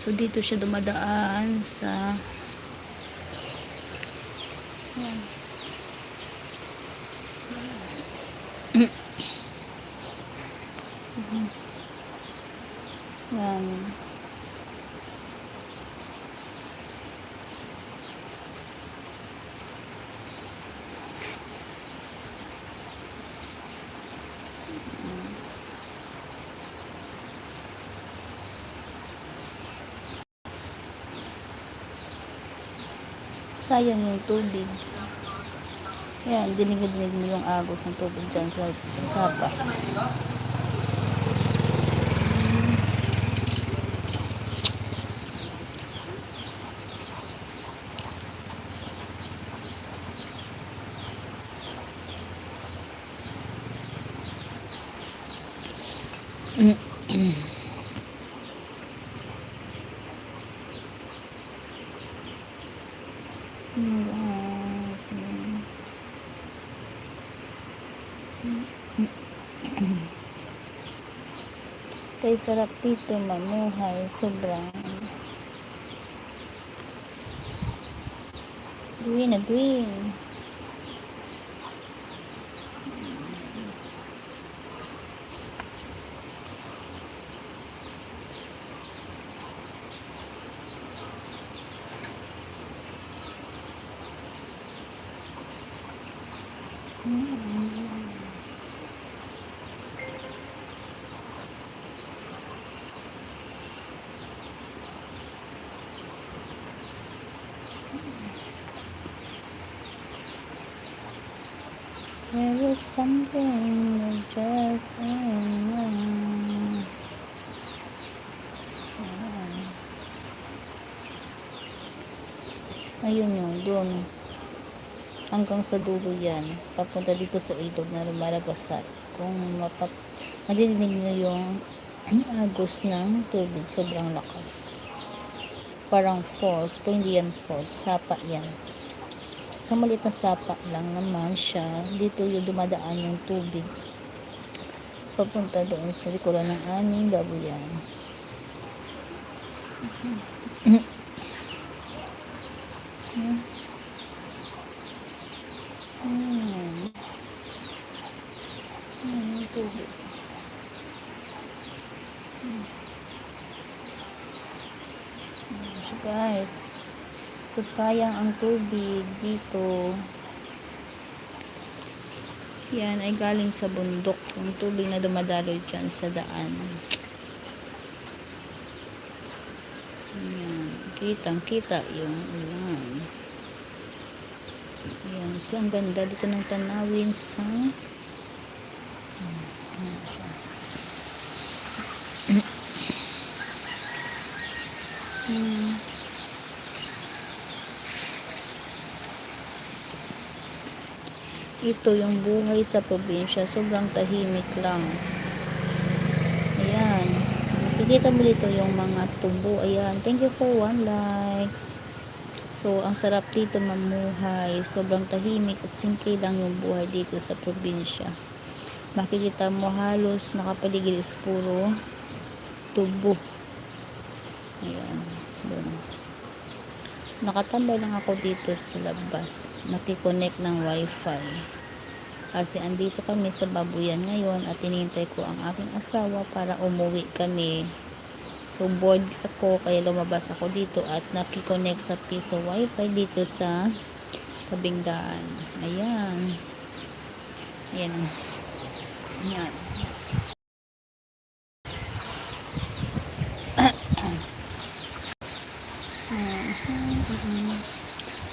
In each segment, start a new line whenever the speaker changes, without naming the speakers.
So dito siya dumadaan sa Yan. Yan. Sayang yung tubig. Yan, dinig-dinig mo yung agos ng tubig dyan sa, sa sapa. Kay sarap dito mamuhay, sobrang green na green. There is something that just ain't right. Ayun yun, doon. Hanggang sa dulo yan. Papunta dito sa ilog na lumalagasat. Kung mapap... Madidinig nyo yung agos ng tubig. Sobrang lakas. Parang falls. Pero hindi yan falls. Sapa yan. Sa maliit na sapa lang naman siya. Dito yung dumadaan yung tubig. Papunta doon sa likuran ng aming babuyan. Hmm. Hmm, tubig. Hmm. Guys, so sayang ang tubig dito. Yan ay galing sa bundok. Yung tubig na dumadaloy dyan sa daan. Yan. Kitang kita yung yan. Yan. So, ang ganda dito ng tanawin sa. Hmm. Ito yung buhay sa probinsya. Sobrang tahimik lang. Ayan. Nakikita mo dito yung mga tubo. Ayan. Thank you for one likes. So, ang sarap dito mamuhay. Sobrang tahimik at simple lang yung buhay dito sa probinsya. Makikita mo halos nakapaligid puro tubo. Ayan. Doon. Nakatambay lang ako dito sa labas. Nakikonnect ng wifi. Kasi andito kami sa babuyan ngayon at tinintay ko ang aking asawa para umuwi kami. So bored ako kaya lumabas ako dito at nakikonnect sa piso wifi dito sa tabing daan. Ayan. Ayan. Ayan.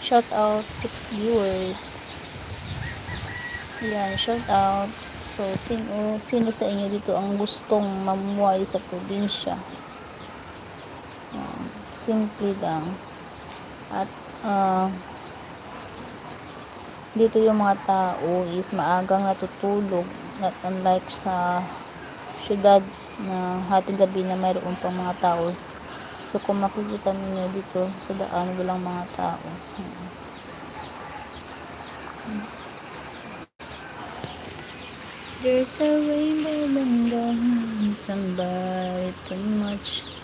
Shout out 6 viewers. Yan, shout out. So, sino, sino sa inyo dito ang gustong mamuhay sa probinsya? Yan, simple lang. At, ah, dito yung mga tao is maagang natutulog not unlike sa syudad na hating gabi na mayroon pang mga tao so kung makikita ninyo dito sa daan walang mga tao. There's a rainbow banda somebody too much